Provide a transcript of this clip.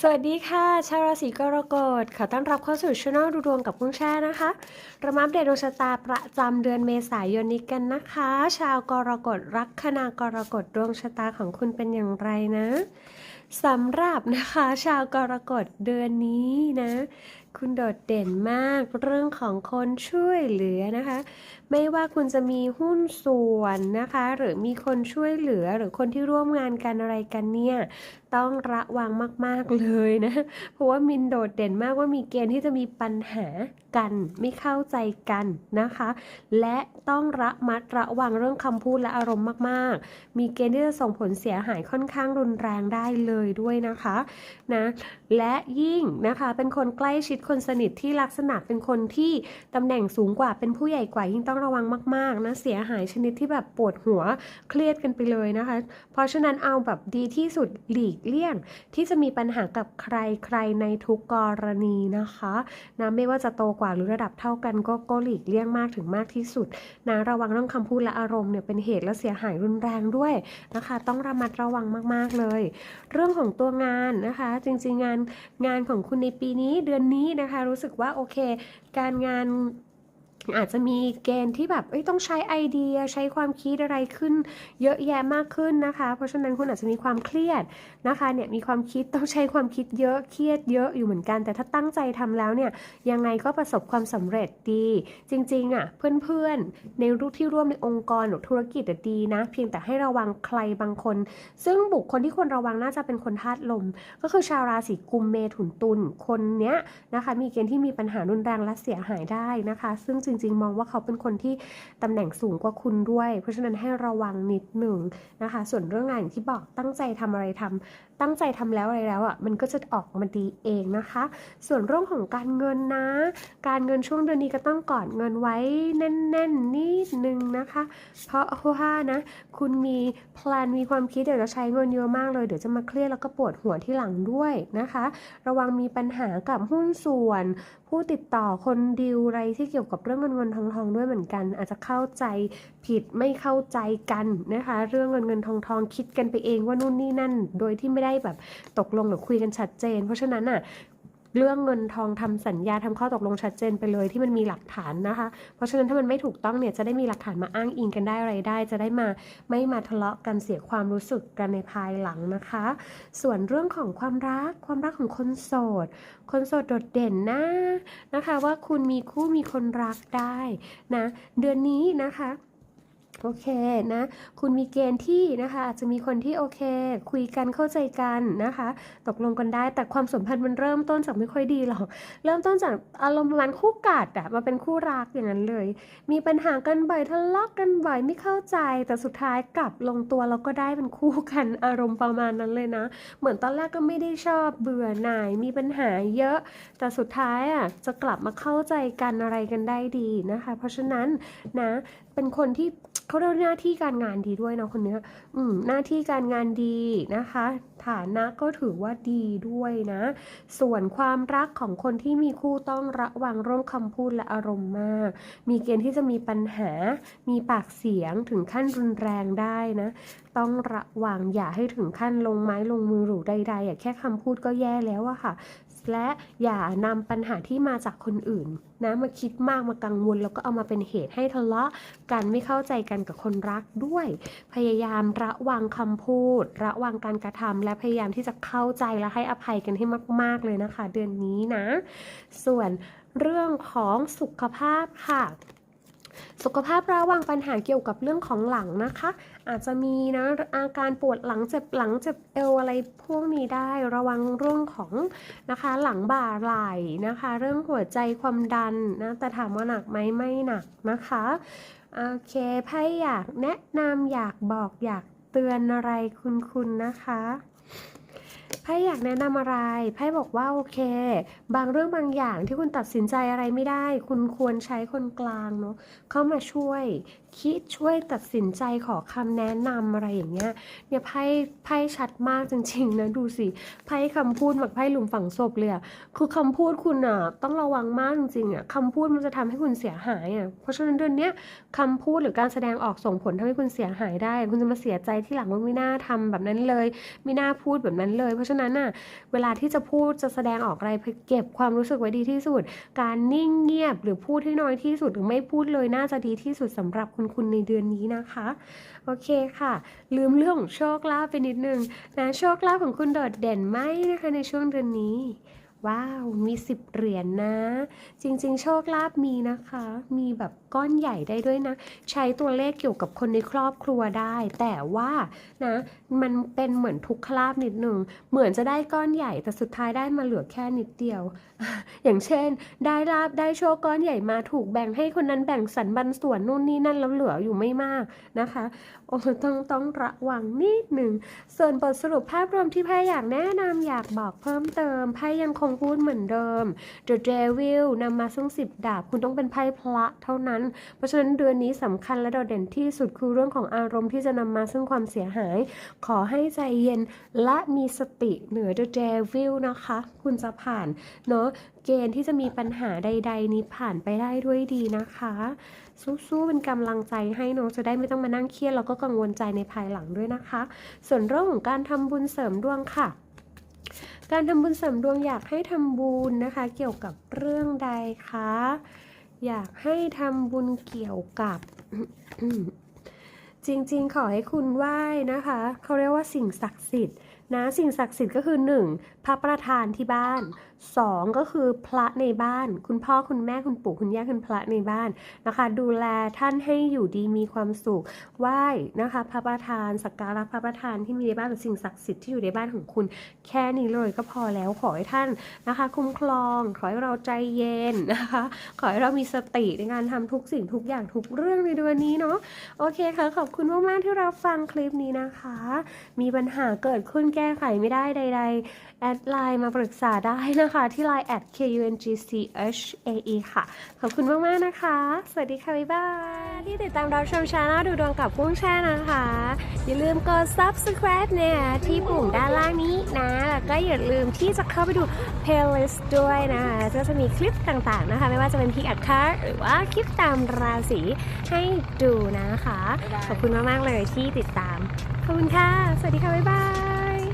สวัสดีค่ะ ชาวราศีกรกฎขอต้อนรับเข้าสู่ช่องดูดวงกับกุ้งแช่นะคะเรามาอัปเดตดวงชะตาประจำเดือนเมษายนนี้กันนะคะ ชาวกรกฎรักคนากรกฎดวงชะตาของคุณเป็นอย่างไรนะ สำหรับนะคะ ชาวกรกฎเดือนนี้นะ คุณโดดเด่นมากเรื่องของคนช่วยเหลือนะคะ ไม่ว่าคุณจะมีหุ้นส่วนนะคะ หรือมีคนช่วยเหลือหรือคนที่ร่วมงานกันอะไรกันเนี่ยต้องระวังมาก ๆ เลยนะ เพราะว่ามินโดดเด่นมากว่ามีเกณฑ์ที่จะมีปัญหากันไม่เข้าใจกันนะคะ และต้องระมัดระวังเรื่องคำพูดและอารมณ์มาก ๆ มีเกณฑ์ที่จะส่งผลเสียหายค่อนข้างรุนแรงได้เลยด้วยนะคะนะและยิ่งนะคะเป็นคนใกล้ชิดคนสนิทที่ลักษณะเป็นคนที่ตำแหน่งสูงกว่าเป็นผู้ใหญ่กว่ายิ่งต้องระวังมากๆนะเสียหายชนิดที่แบบปวดหัวเครียดกันไปเลยนะคะ เพราะฉะนั้นเอาแบบดีที่สุดหลีกเลี่ยง ที่จะมีปัญหากับใครใครในทุกกรณีนะคะนะไม่ว่าจะโตกว่าหรือระดับเท่ากันก็ก็หลีกเลี่ยงมากถึงมากที่สุดนะระวังเรื่องคำพูดและอารมณ์เนี่ยเป็นเหตุและเสียหายรุนแรงด้วยนะคะ ต้องระมัดระวังมาก ๆเลย เรื่องของตัวงานนะคะ จริงๆงานงานของคุณในปีนี้เดือนนี้นะคะ รู้สึกว่าโอเค การงาน อาจจะมีเกณฑ์ที่แบบเอ้ยต้องใช้ไอเดียใช้ความคิดอะไรขึ้น เยอะแยะมากขึ้นนะคะ เพราะฉะนั้นคุณอาจจะมีความเครียดนะคะเนี่ยมีความคิดต้องใช้ความคิดเยอะเครียดเยอะอยู่เหมือนกัน แต่ถ้าตั้งใจทำแล้วเนี่ยยังไงก็ประสบความสำเร็จดี จริงๆอะเพื่อนๆในรูปที่ร่วมในองค์กรหรือธุรกิจดีนะ เพียงแต่ให้ระวังใครบางคน ซึ่งบุคคลที่ควรระวังน่าจะเป็นคนธาตุลม ก็คือชาวราศีกุมเมถุนตุลคนเนี้ยนะคะ มีเกณฑ์ที่มีปัญหารุนแรงและเสียหายได้นะคะ ซึ่งจริงๆ มองว่าเขาเป็นคนที่ตำแหน่งสูงกว่าคุณด้วย เพราะฉะนั้นให้ระวังนิดหนึ่งนะคะ ส่วนเรื่องงานอย่างที่บอกตั้งใจทำอะไรทำตั้งใจทำแล้วอะไรแล้วอะมันก็จะออกมาดีเองนะคะ ส่วนเรื่องของการเงินนะ การเงินช่วงเดือนนี้ก็ต้องกอดเงินไว้แน่นๆนิดนึงนะคะ เพราะว่านะคุณมีแพลนมีความคิดเดี๋ยวจะใช้เงินเยอะมากเลยเดี๋ยวจะมาเครียดแล้วก็ปวดหัวที่หลังด้วยนะคะ ระวังมีปัญหากับหุ้นส่วนผู้ติดต่อคนดีลอะไรที่เกี่ยวกับเรื่องเงินเงินทองทองด้วยเหมือนกัน อาจจะเข้าใจผิดไม่เข้าใจกันนะคะ เรื่องเงินเงินทองทองคิดกันไปเองว่านู่นนี่นั่น โดยที่ไม่ได้แบบตกลงหรือคุยกันชัดเจน เพราะฉะนั้นอะ เรื่องเงินทองทำสัญญาทำข้อตกลงชัดเจนไปเลยที่มันมีหลักฐานนะคะ เพราะฉะนั้นถ้ามันไม่ถูกต้องเนี่ยจะได้มีหลักฐานมาอ้างอิงกันได้อะไรได้ จะได้มาไม่มาทะเลาะกันเสียความรู้สึกกันในภายหลังนะคะ ส่วนเรื่องของความรักความรักของคนโสด คนโสดโดดเด่นนะนะคะ ว่าคุณมีคู่มีคนรักได้นะเดือนนี้นะคะ โอเคนะ คุณมีเกณฑ์ที่นะคะอาจจะมีคนที่โอเค คุยกันเข้าใจกันนะคะ ตกลงกันได้แต่ความสัมพันธ์มันเริ่มต้นจากไม่ค่อยดีหรอก เริ่มต้นจากอารมณ์ประมาณคู่กัดอะมาเป็นคู่รักอย่างนั้นเลย มีปัญหากันบ่อยทะเลาะกันบ่อยไม่เข้าใจ แต่สุดท้ายกลับลงตัวแล้วก็ได้เป็นคู่กันอารมณ์ประมาณนั้นเลยนะ เหมือนตอนแรกก็ไม่ได้ชอบเบื่อหน่ายมีปัญหาเยอะ แต่สุดท้ายอะจะกลับมาเข้าใจกันอะไรกันได้ดีนะคะ เพราะฉะนั้นนะเป็นคนที่ เขาเรียกหน้าที่การงานดีด้วยนะคนเนี้อืมหน้าที่การงานดีนะคะ ฐานะก็ถือว่าดีด้วยนะ ส่วนความรักของคนที่มีคู่ต้องระวังเรื่องคำพูดและอารมณ์มาก มีเกณฑ์ที่จะมีปัญหา มีปากเสียงถึงขั้นรุนแรงได้นะ ต้องระวังอย่าให้ถึงขั้นลงไม้ลงมือหรือใดๆอะแค่คำพูดก็แย่แล้วอะค่ะ และอย่านำปัญหาที่มาจากคนอื่นนะมาคิดมากมากังวล แล้วก็เอามาเป็นเหตุให้ทะเลาะกันไม่เข้าใจกันกับคนรักด้วย พยายามระวังคำพูด ระวังการกระทำและพยายามที่จะเข้าใจและให้อภัยกันให้มาก ๆ เลยนะคะ เดือนนี้นะ ส่วนเรื่องของสุขภาพค่ะ สุขภาพระวังปัญหาเกี่ยวกับเรื่องของหลังนะคะ อาจจะมีนะอาการปวดหลังเจ็บหลังเจ็บเอวอะไรพวกนี้ได้ระวังเรื่องของนะคะหลังบ่าไหล่นะคะ เรื่องหัวใจความดันนะแต่ถามว่าหนักไหมไม่หนักนะคะโอเคไพ่อยากแนะนำอยากบอกอยากเตือนอะไรคุณคุณนะคะ ไพ่อยากแนะนำอะไรไพ่บอกว่าโอเค บางเรื่องบางอย่างที่คุณตัดสินใจอะไรไม่ได้ คุณควรใช้คนกลางเนาะเข้ามาช่วย คิดช่วยตัดสินใจขอคำแนะนำอะไรอย่างเงี้ยเนี่ยไพ่ไพ่ชัดมากจริงๆนะดูสิไพ่คำพูดแบบไพ่หลุมฝังศพเลยอะคือคำพูดคุณอะต้องระวังมากจริงๆอะคำพูดมันจะทำให้คุณเสียหายอะเพราะฉะนั้นเดือนเนี้ยคำพูดหรือการแสดงออกส่งผลทำให้คุณเสียหายได้ คุณจะมาเสียใจที่หลังว่าไม่น่าทำแบบนั้นเลยไม่น่าพูดแบบนั้นเลย เพราะฉะนั้นน่ะเวลาที่จะพูดจะแสดงออกอะไรเก็บความรู้สึกไว้ดีที่สุด การนิ่งเงียบหรือพูดให้น้อยที่สุดหรือไม่พูดเลยน่าจะดีที่สุดสำหรับคุณคุณในเดือนนี้นะคะ โอเคค่ะ ลืมเรื่องของโชคลาภไปนิดนึงนะโชคลาภของคุณโดดเด่นไหมนะคะในช่วงเดือนนี้ ว้าว มีสิบเหรียญนะ จริงๆ โชคลาภมีนะคะ มีแบบก้อนใหญ่ได้ด้วยนะ ใช้ตัวเลขเกี่ยวกับคนในครอบครัวได้ แต่ว่านะ มันเป็นเหมือนทุกขลาบนิดหนึ่ง เหมือนจะได้ก้อนใหญ่ แต่สุดท้ายได้มาเหลือแค่นิดเดียว อย่างเช่น ได้ลาบได้โชคก้อนใหญ่มาถูกแบ่งให้คนนั้นแบ่งสรรบันส่วนนู่นนี่นั่นแล้วเหลืออยู่ไม่มากนะคะโอ้ต้องต้องระวังนิดหนึ่ง ส่วนบทสรุปภาพรวมที่ไพ่อยากแนะนำอยากบอกเพิ่มเติมไพ่ยังคงพูดเหมือนเดิม The Devil นำมาซึ่งสิบดาบ คุณต้องเป็นไพ่พระเท่านั้น เพราะฉะนั้นเดือนนี้สำคัญและโดดเด่นที่สุดคือเรื่องของอารมณ์ที่จะนำมาซึ่งความเสียหาย ขอให้ใจเย็นและมีสติเหนือ The Devil นะคะ คุณจะผ่านเนาะเกณฑ์ที่จะมีปัญหาใด ๆ นี้ผ่านไปได้ด้วยดีนะคะ สู้ๆเป็นกำลังใจให้น้องจะได้ไม่ต้องมานั่งเครียดแล้วก็กังวลใจในภายหลังด้วยนะคะ ส่วนเรื่องของการทำบุญเสริมดวงค่ะ การทำบุญเสริมดวงอยากให้ทำบุญนะคะ เกี่ยวกับเรื่องใดคะ อยากให้ทำบุญเกี่ยวกับ จริงๆ ขอให้คุณไหว้นะคะ เขาเรียกว่าสิ่งศักดิ์สิทธิ์ นะสิ่งศักดิ์สิทธิ์ก็คือ 1. พระประธานที่บ้าน 2. ก็คือพระในบ้าน คุณพ่อคุณแม่คุณปู่คุณย่าคุณพระในบ้านนะคะ ดูแลท่านให้อยู่ดีมีความสุขไหว้นะคะ พระประธานสักการะพระประธานที่มีในบ้านหรือสิ่งศักดิ์สิทธิ์ที่อยู่ในบ้านของคุณ แค่นี้เลยก็พอแล้วขอให้ท่านนะคะ คุ้มครอง ขอให้เราใจเย็นนะคะ ขอให้เรามีสติในการทำทุกสิ่งทุกอย่างทุกเรื่องในเดือนนี้เนาะโอเคค่ะขอบคุณมากๆที่เรับฟังคลิปนี้นะคะ มีปัญหาเกิดขึ้นแก้ไขไม่ได้ใด ๆ แอดไลน์มาปรึกษาได้นะคะ ที่ไลน์ at kungchae ค่ะ ขอบคุณมาก ๆ นะคะ สวัสดีค่ะ บ๊ายบาย ที่ติดตามรับชมชาแนลดูดวงกับกุ้งแช่นะคะ อย่าลืมกด subscribe เนี่ยที่ปุ่มด้านล่างนี้นะ แล้วก็อย่าลืมที่จะเข้าไปดู playlist ด้วยนะคะก็จะมีคลิปต่างๆนะคะ ไม่ว่าจะเป็นพีอัดคาร์หรือว่าคลิปตามราศีให้ดูนะคะ ขอบคุณมาก ๆ เลยที่ติดตาม ขอบคุณค่ะ สวัสดีค่ะ บ๊ายบาย